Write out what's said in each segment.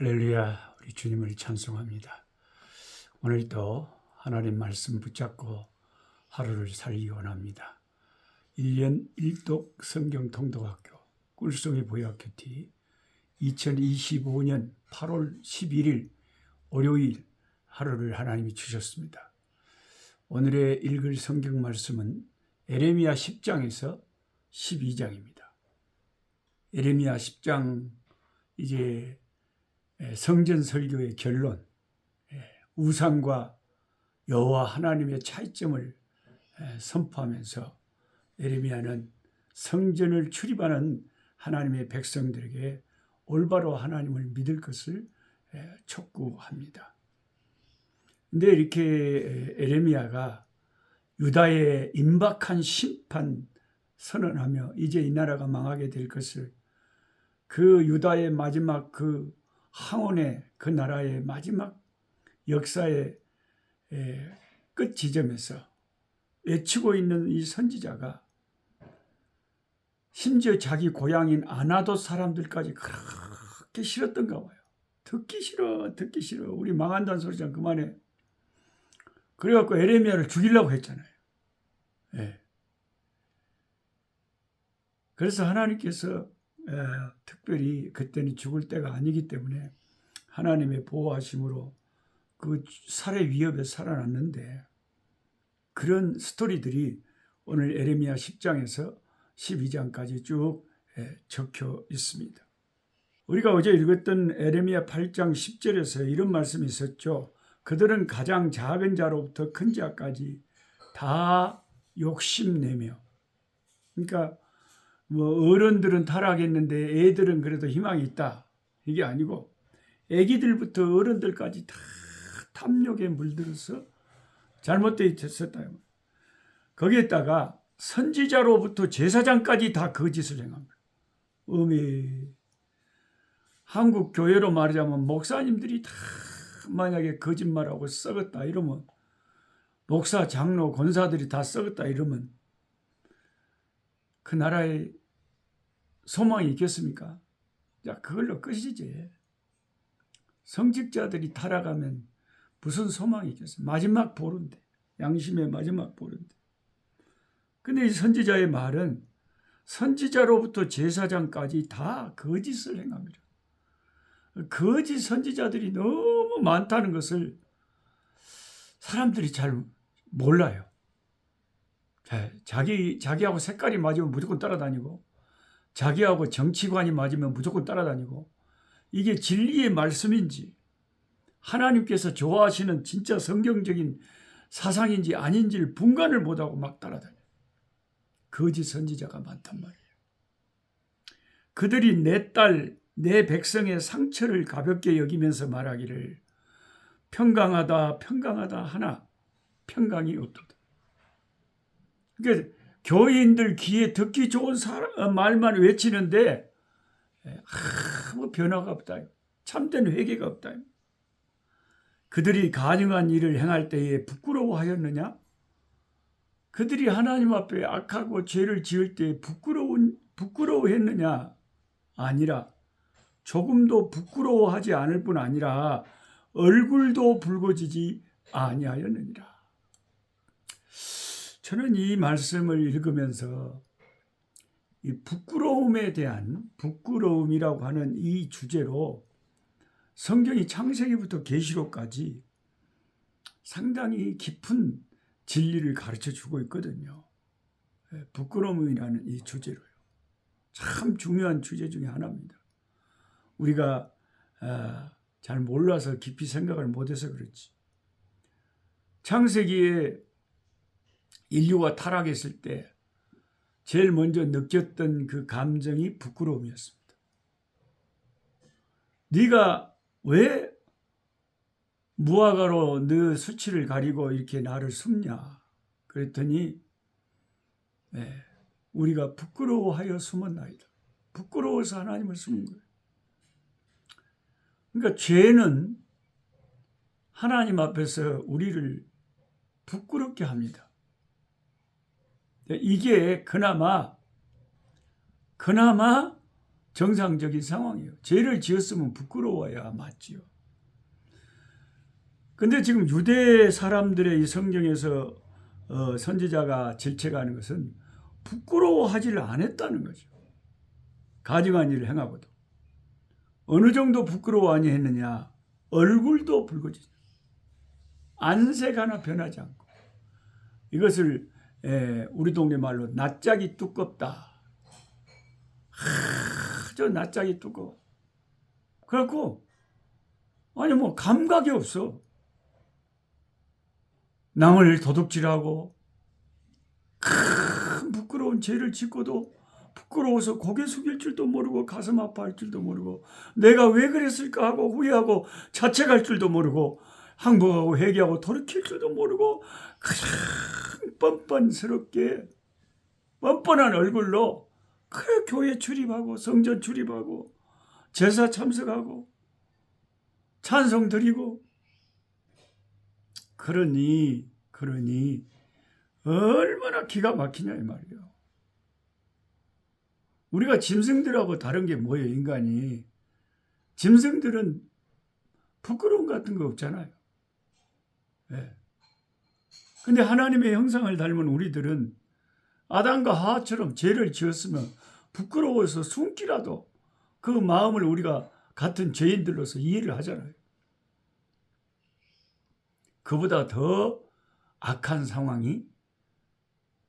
할렐루야, 우리 주님을 찬송합니다. 오늘도 하나님 말씀 붙잡고 하루를 살기 원합니다. 1년 1독 성경 통독학교 꿀송이 보약교티 2025년 8월 11일 월요일 하루를 하나님이 주셨습니다. 오늘의 읽을 성경 말씀은 에레미야 10장에서 12장입니다. 에레미야 10장 이제 성전 설교의 결론, 우상과 여호와 하나님의 차이점을 선포하면서 에레미야는 성전을 출입하는 하나님의 백성들에게 올바로 하나님을 믿을 것을 촉구합니다. 근데 이렇게 에레미야가 유다의 임박한 심판 선언하며 이제 이 나라가 망하게 될 것을 그 유다의 마지막 그 항원의 그 나라의 마지막 역사의 끝 지점에서 외치고 있는 이 선지자가 심지어 자기 고향인 아나도 사람들까지 그렇게 싫었던가 봐요. 듣기 싫어, 듣기 싫어. 우리 망한다는 소리 좀 그만해. 그래갖고 에레미야를 죽이려고 했잖아요. 예. 그래서 하나님께서 특별히 그때는 죽을 때가 아니기 때문에 하나님의 보호하심으로 그 살해 위협에 살아났는데 그런 스토리들이 오늘 에레미야 10장에서 12장까지 쭉 적혀 있습니다. 우리가 어제 읽었던 에레미야 8장 10절에서 이런 말씀이 있었죠. 그들은 가장 작은 자로부터 큰 자까지 다 욕심내며 그러니까 뭐 어른들은 타락했는데 애들은 그래도 희망이 있다. 이게 아니고 애기들부터 어른들까지 다 탐욕에 물들어서 잘못되어 있었다. 거기에다가 선지자로부터 제사장까지 다 거짓을 행합니다. 음이 한국 교회로 말하자면 목사님들이 다 만약에 거짓말하고 썩었다 이러면 목사, 장로, 권사들이 다 썩었다 이러면 그 나라에 소망이 있겠습니까? 자, 그걸로 끝이지. 성직자들이 타락하면 무슨 소망이 있겠어요? 마지막 보른데. 양심의 마지막 보른데. 근데 이 선지자의 말은 선지자로부터 제사장까지 다 거짓을 행합니다. 거짓 선지자들이 너무 많다는 것을 사람들이 잘 몰라요. 자기, 자기하고 색깔이 맞으면 무조건 따라다니고, 자기하고 정치관이 맞으면 무조건 따라다니고, 이게 진리의 말씀인지, 하나님께서 좋아하시는 진짜 성경적인 사상인지 아닌지를 분간을 못하고 막 따라다녀. 거짓 선지자가 많단 말이에요. 그들이 내 딸, 내 백성의 상처를 가볍게 여기면서 말하기를 평강하다, 평강하다 하나 평강이 없도다. 그러니까 교인들 귀에 듣기 좋은 사람, 어, 말만 외치는데 아무 변화가 없다. 참된 회개가 없다. 그들이 가능한 일을 행할 때에 부끄러워하였느냐? 그들이 하나님 앞에 악하고 죄를 지을 때 부끄러운 부끄러워했느냐? 아니라 조금도 부끄러워하지 않을 뿐 아니라 얼굴도 붉어지지 아니하였느니라. 저는 이 말씀을 읽으면서 이 부끄러움에 대한 부끄러움이라고 하는 이 주제로 성경이 창세기부터 계시록까지 상당히 깊은 진리를 가르쳐 주고 있거든요. 예, 부끄러움이라는 이 주제로요. 참 중요한 주제 중에 하나입니다. 우리가 아, 잘 몰라서 깊이 생각을 못해서 그렇지. 창세기에 인류가 타락했을 때 제일 먼저 느꼈던 그 감정이 부끄러움이었습니다. 네가 왜 무화과로 너 수치를 가리고 이렇게 나를 숨냐? 그랬더니 네, 우리가 부끄러워하여 숨었나이다. 부끄러워서 하나님을 숨은 거예요. 그러니까 죄는 하나님 앞에서 우리를 부끄럽게 합니다. 이게 그나마 그나마 정상적인 상황이에요. 죄를 지었으면 부끄러워야 맞지요. 근데 지금 유대 사람들의 이 성경에서 어, 선지자가 질책하는 것은 부끄러워하지를 않았다는 거죠. 가증한 일을 행하고도. 어느 정도 부끄러워 아니 했느냐. 얼굴도 붉어지죠. 안색 하나 변하지 않고. 이것을 에, 우리 동네 말로 낯짝이 두껍다. 아주 낯짝이 두꺼워. 그래갖고 아니 뭐 감각이 없어. 남을 도둑질하고 큰 부끄러운 죄를 짓고도 부끄러워서 고개 숙일 줄도 모르고 가슴 아파할 줄도 모르고 내가 왜 그랬을까 하고 후회하고 자책할 줄도 모르고 항복하고 회개하고 돌이킬 줄도 모르고 가장 뻔뻔스럽게 뻔뻔한 얼굴로 그래 교회 출입하고 성전 출입하고 제사 참석하고 찬송 드리고 그러니 그러니 얼마나 기가 막히냐 이 말이에요. 우리가 짐승들하고 다른 게 뭐예요, 인간이? 짐승들은 부끄러움 같은 거 없잖아요. 네. 근데 하나님의 형상을 닮은 우리들은 아담과 하하처럼 죄를 지었으면 부끄러워서 숨기라도 그 마음을 우리가 같은 죄인들로서 이해를 하잖아요. 그보다 더 악한 상황이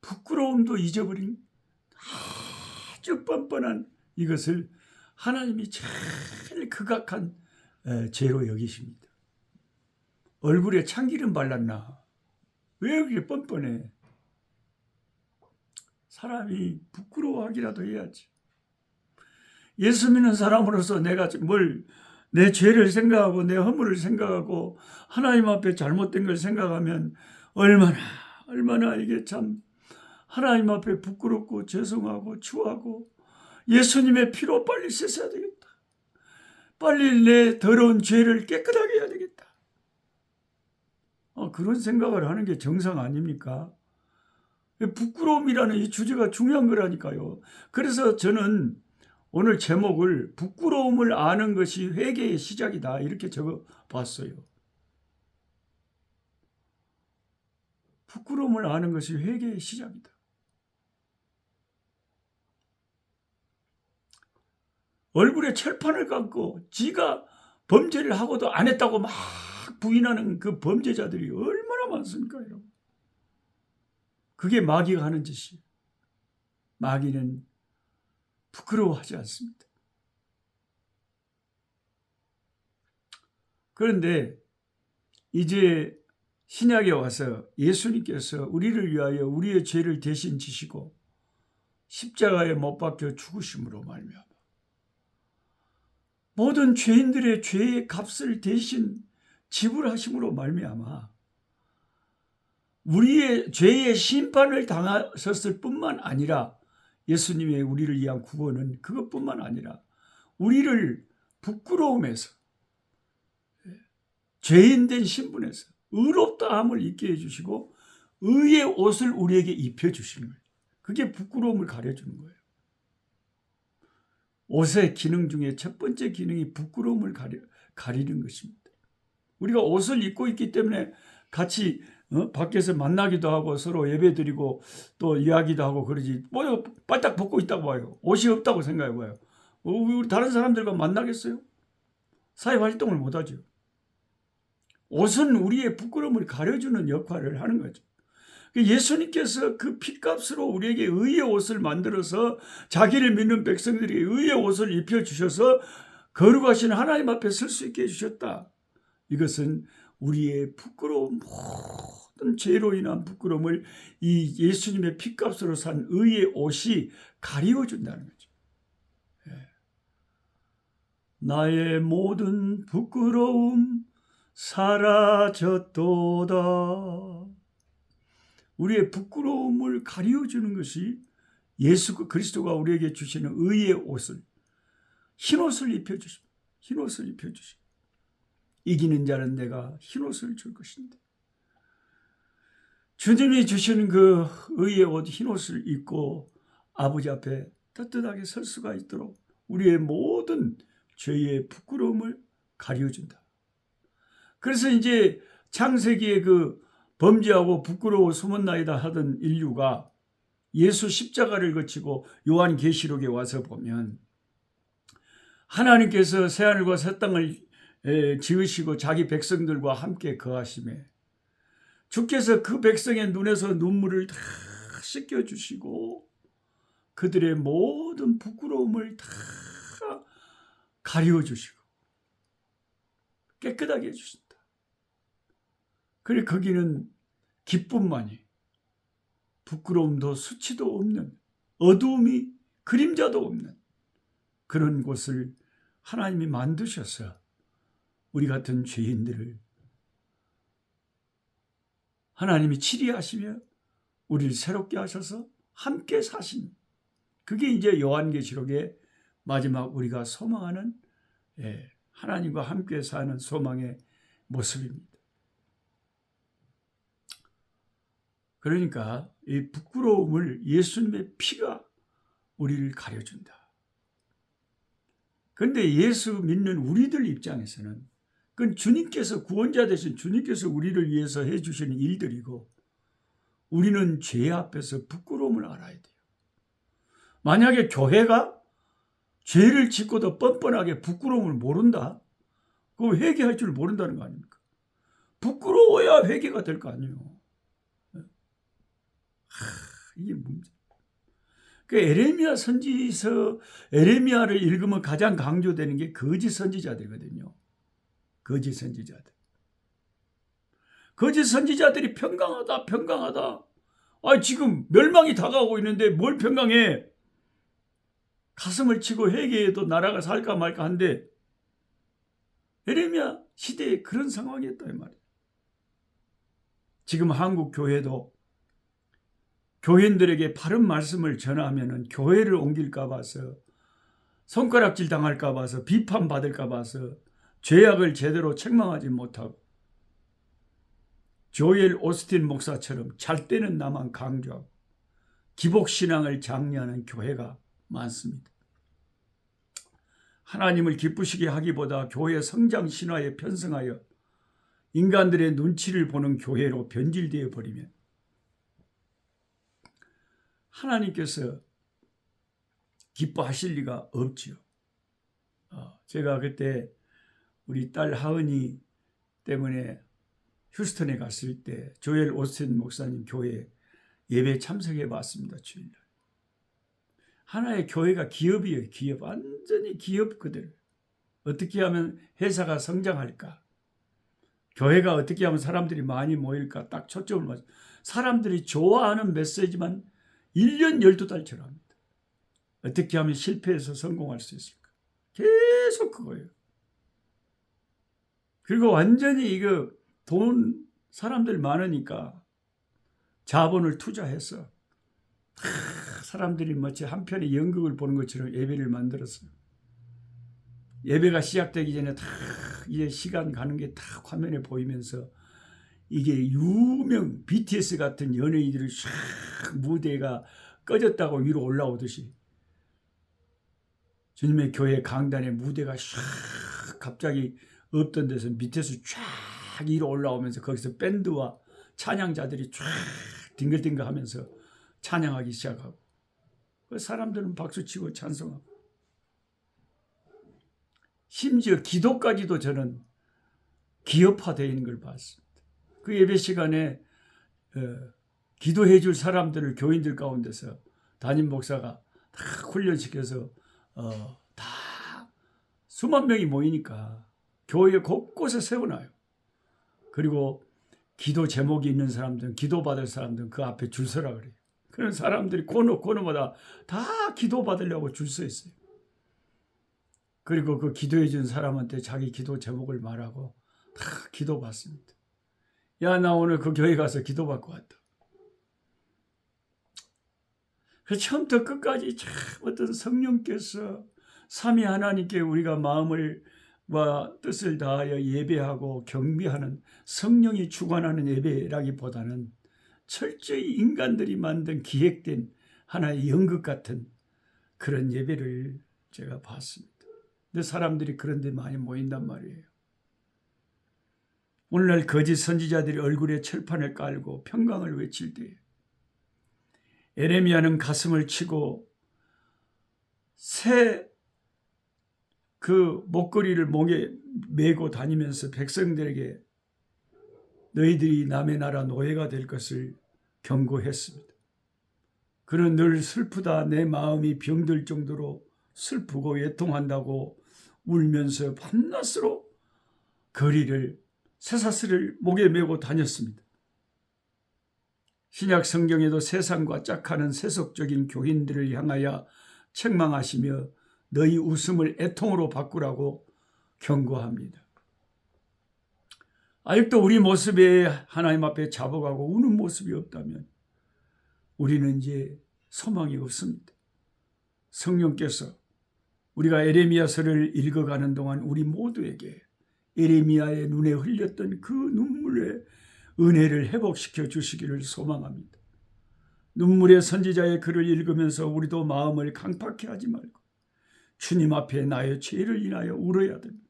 부끄러움도 잊어버린 아주 뻔뻔한 이것을 하나님이 제일 극악한 죄로 여기십니다. 얼굴에 참기름 발랐나? 왜 그렇게 뻔뻔해? 사람이 부끄러워하기라도 해야지. 예수 믿는 사람으로서 내가 뭘 내 죄를 생각하고 내 허물을 생각하고 하나님 앞에 잘못된 걸 생각하면 얼마나 얼마나 이게 참 하나님 앞에 부끄럽고 죄송하고 추하고 예수님의 피로 빨리 씻어야 되겠다. 빨리 내 더러운 죄를 깨끗하게 그런 생각을 하는 게 정상 아닙니까? 부끄러움이라는 이 주제가 중요한 거라니까요. 그래서 저는 오늘 제목을 부끄러움을 아는 것이 회개의 시작이다. 이렇게 적어 봤어요. 부끄러움을 아는 것이 회개의 시작이다. 얼굴에 철판을 감고 지가 범죄를 하고도 안 했다고 막 부인하는 그 범죄자들이 얼마나 많습니까, 여러분? 그게 마귀가 하는 짓이에요. 마귀는 부끄러워하지 않습니다. 그런데 이제 신약에 와서 예수님께서 우리를 위하여 우리의 죄를 대신 지시고 십자가에 못 박혀 죽으심으로 말미암아 모든 죄인들의 죄의 값을 대신 지불하심으로 말미암아 우리의 죄의 심판을 당하셨을 뿐만 아니라 예수님의 우리를 위한 구원은 그것뿐만 아니라 우리를 부끄러움에서 죄인된 신분에서 의롭다함을 잊게 해주시고 의의 옷을 우리에게 입혀주시는 거예요. 그게 부끄러움을 가려주는 거예요. 옷의 기능 중에 첫 번째 기능이 부끄러움을 가려, 가리는 것입니다. 우리가 옷을 입고 있기 때문에 같이 어? 밖에서 만나기도 하고 서로 예배드리고 또 이야기도 하고 그러지 뭐 바짝 벗고 있다고 봐요. 옷이 없다고 생각해 봐요. 어, 우리 다른 사람들과 만나겠어요? 사회 활동을 못 하죠. 옷은 우리의 부끄러움을 가려주는 역할을 하는 거죠. 그 예수님께서 그 핏값으로 우리에게 의의 옷을 만들어서 자기를 믿는 백성들에게 의의 옷을 입혀주셔서 거룩하신 하나님 앞에 설 수 있게 해주셨다. 이것은 우리의 부끄러움 모든 죄로 인한 부끄러움을 이 예수님의 피값으로 산 의의 옷이 가리워 준다는 거죠. 예. 나의 모든 부끄러움 사라졌도다. 우리의 부끄러움을 가리워 주는 것이 예수 그리스도가 우리에게 주시는 의의 옷을 흰 옷을 입혀 주십니다. 흰 옷을 입혀 주십니다. 이기는 자는 내가 흰옷을 줄 것인데. 주님이 주시는 그 의의 옷 흰옷을 입고 아버지 앞에 떳떳하게 설 수가 있도록 우리의 모든 죄의 부끄러움을 가려준다. 그래서 이제 창세기에 그 범죄하고 부끄러워 숨었나이다 하던 인류가 예수 십자가를 거치고 요한 계시록에 와서 보면 하나님께서 새하늘과 새 땅을 에, 지으시고 자기 백성들과 함께 거하심에 주께서 그 백성의 눈에서 눈물을 다 씻겨 주시고 그들의 모든 부끄러움을 다 가리워 주시고 깨끗하게 해 주신다. 그래 거기는 기쁨만이 부끄러움도 수치도 없는 어두움이 그림자도 없는 그런 곳을 하나님이 만드셔서 우리 같은 죄인들을 하나님이 치리하시며 우리를 새롭게 하셔서 함께 사신 그게 이제 요한계시록의 마지막 우리가 소망하는 예, 하나님과 함께 사는 소망의 모습입니다. 그러니까 이 부끄러움을 예수님의 피가 우리를 가려준다. 그런데 예수 믿는 우리들 입장에서는 그건 주님께서 구원자 되신 주님께서 우리를 위해서 해주시는 일들이고 우리는 죄 앞에서 부끄러움을 알아야 돼요. 만약에 교회가 죄를 짓고도 뻔뻔하게 부끄러움을 모른다? 그 회개할 줄 모른다는 거 아닙니까? 부끄러워야 회개가 될 거 아니에요. 하, 이게 문제. 그 에레미야 선지서 에레미야를 읽으면 가장 강조되는 게 거짓 선지자들거든요. 거짓 선지자들. 거짓 선지자들이 평강하다, 평강하다. 아, 지금 멸망이 다가오고 있는데 뭘 평강해? 가슴을 치고 회개해도 나라가 살까 말까 한데 에레미야 시대에 그런 상황이었다 이 말이에요. 지금 한국 교회도 교인들에게 바른 말씀을 전하면은 교회를 옮길까 봐서 손가락질 당할까 봐서 비판받을까 봐서 죄악을 제대로 책망하지 못하고 조엘 오스틴 목사처럼 잘 때는 나만 강조하고 기복신앙을 장려하는 교회가 많습니다. 하나님을 기쁘시게 하기보다 교회 성장 신화에 편승하여 인간들의 눈치를 보는 교회로 변질되어 버리면 하나님께서 기뻐하실 리가 없지요. 어, 제가 그때 우리 딸 하은이 때문에 휴스턴에 갔을 때 조엘 오스틴 목사님 교회 예배 참석해 봤습니다. 주일날. 하나의 교회가 기업이에요. 기업. 완전히 기업 그들. 어떻게 하면 회사가 성장할까? 교회가 어떻게 하면 사람들이 많이 모일까? 딱 초점을 맞춰. 사람들이 좋아하는 메시지만 1년 12달처럼 합니다. 어떻게 하면 실패해서 성공할 수 있을까? 계속 그거예요. 그리고 완전히 이거 돈 사람들 많으니까 자본을 투자해서 사람들이 마치 한편의 연극을 보는 것처럼 예배를 만들었어요. 예배가 시작되기 전에 다 이제 시간 가는 게 다 화면에 보이면서 이게 유명 BTS 같은 연예인들이 샥 무대가 꺼졌다고 위로 올라오듯이 주님의 교회 강단의 무대가 샥 갑자기 없던 데서 밑에서 쫙 위로 올라오면서 거기서 밴드와 찬양자들이 쫙 딩글딩글 하면서 찬양하기 시작하고 그 사람들은 박수치고 찬송하고 심지어 기도까지도 저는 기업화되어 있는 걸 봤습니다. 그 예배 시간에 어, 기도해 줄 사람들을 교인들 가운데서 담임 목사가 다 훈련시켜서 어, 다 수만 명이 모이니까 교회 곳곳에 세워놔요. 그리고 기도 제목이 있는 사람들은 기도 받을 사람들은 그 앞에 줄 서라 그래요. 그런 사람들이 코너 코너마다 다 기도 받으려고 줄 서 있어요. 그리고 그 기도해 준 사람한테 자기 기도 제목을 말하고 다 기도 받습니다. 야, 나 오늘 그 교회 가서 기도 받고 왔다. 그 처음부터 끝까지 참 어떤 성령께서 삼위 하나님께 우리가 마음을 와 뜻을 다하여 예배하고 경비하는 성령이 주관하는 예배라기보다는 철저히 인간들이 만든 기획된 하나의 연극 같은 그런 예배를 제가 봤습니다. 근데 사람들이 그런 데 많이 모인단 말이에요. 오늘날 거짓 선지자들이 얼굴에 철판을 깔고 평강을 외칠 때 에레미야는 가슴을 치고 새 그 목걸이를 목에 메고 다니면서 백성들에게 너희들이 남의 나라 노예가 될 것을 경고했습니다. 그는 늘 슬프다 내 마음이 병들 정도로 슬프고 외통한다고 울면서 밤낮으로 거리를 쇠사슬을 목에 메고 다녔습니다. 신약 성경에도 세상과 짝하는 세속적인 교인들을 향하여 책망하시며 너희 웃음을 애통으로 바꾸라고 경고합니다. 아직도 우리 모습에 하나님 앞에 잡아가고 우는 모습이 없다면 우리는 이제 소망이 없습니다. 성령께서 우리가 에레미야서를 읽어가는 동안 우리 모두에게 에레미야의 눈에 흘렸던 그 눈물의 은혜를 회복시켜 주시기를 소망합니다. 눈물의 선지자의 글을 읽으면서 우리도 마음을 강팍해 하지 말고 주님 앞에 나의 죄를 인하여 울어야 됩니다.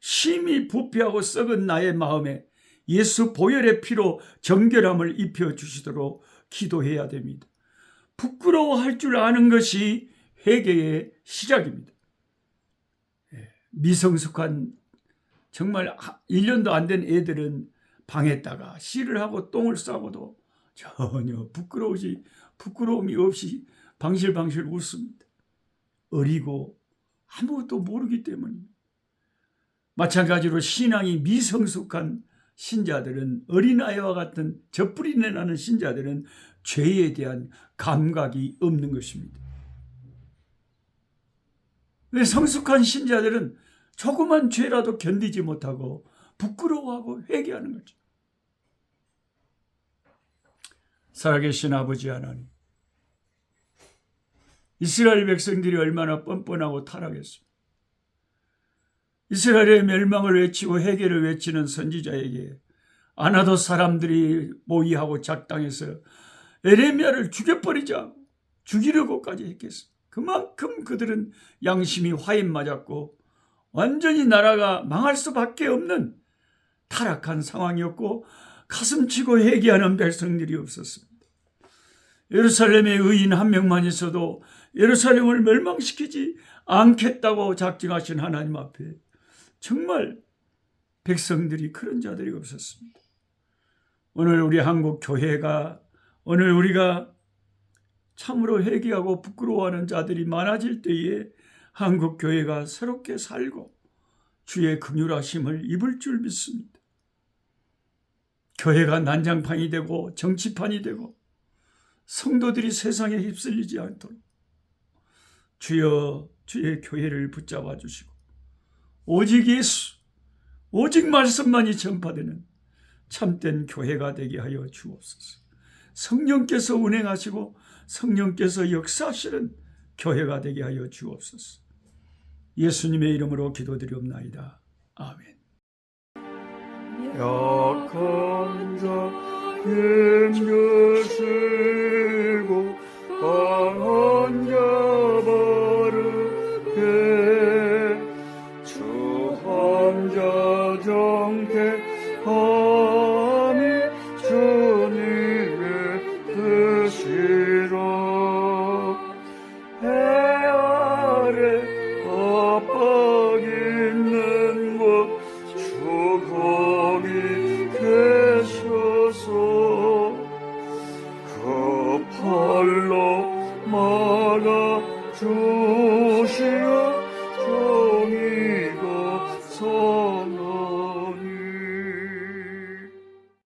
심히 부패하고 썩은 나의 마음에 예수 보혈의 피로 정결함을 입혀 주시도록 기도해야 됩니다. 부끄러워할 줄 아는 것이 회개의 시작입니다. 예, 미성숙한 정말 1년도 안 된 애들은 방에다가 씨를 하고 똥을 싸고도 전혀 부끄러우지 부끄러움이 없이 방실방실 웃습니다. 어리고 아무것도 모르기 때문입니다. 마찬가지로 신앙이 미성숙한 신자들은 어린아이와 같은 젖뿌리내 나는 신자들은 죄에 대한 감각이 없는 것입니다. 왜 성숙한 신자들은 조그만 죄라도 견디지 못하고 부끄러워하고 회개하는 거죠. 살아계신 아버지 하나님, 이스라엘 백성들이 얼마나 뻔뻔하고 타락했습니다. 이스라엘의 멸망을 외치고 해결을 외치는 선지자에게 아나도 사람들이 모의하고 작당해서 에레미야를 죽여버리자 죽이려고까지 했겠습니다. 그만큼 그들은 양심이 화인 맞았고 완전히 나라가 망할 수밖에 없는 타락한 상황이었고 가슴치고 회개하는 백성들이 없었습니다. 예루살렘의 의인 한 명만 있어도 예루살렘을 멸망시키지 않겠다고 작정하신 하나님 앞에 정말 백성들이 그런 자들이 없었습니다. 오늘 우리 한국 교회가 오늘 우리가 참으로 회개하고 부끄러워하는 자들이 많아질 때에 한국 교회가 새롭게 살고 주의 긍휼하심을 입을 줄 믿습니다. 교회가 난장판이 되고 정치판이 되고 성도들이 세상에 휩쓸리지 않도록 주여 주의 교회를 붙잡아 주시고 오직 예수 오직 말씀만이 전파되는 참된 교회가 되게 하여 주옵소서. 성령께서 운행하시고 성령께서 역사하시는 교회가 되게 하여 주옵소서. 예수님의 이름으로 기도드리옵나이다. 아멘. 약한 자 힘주시고 강한 자바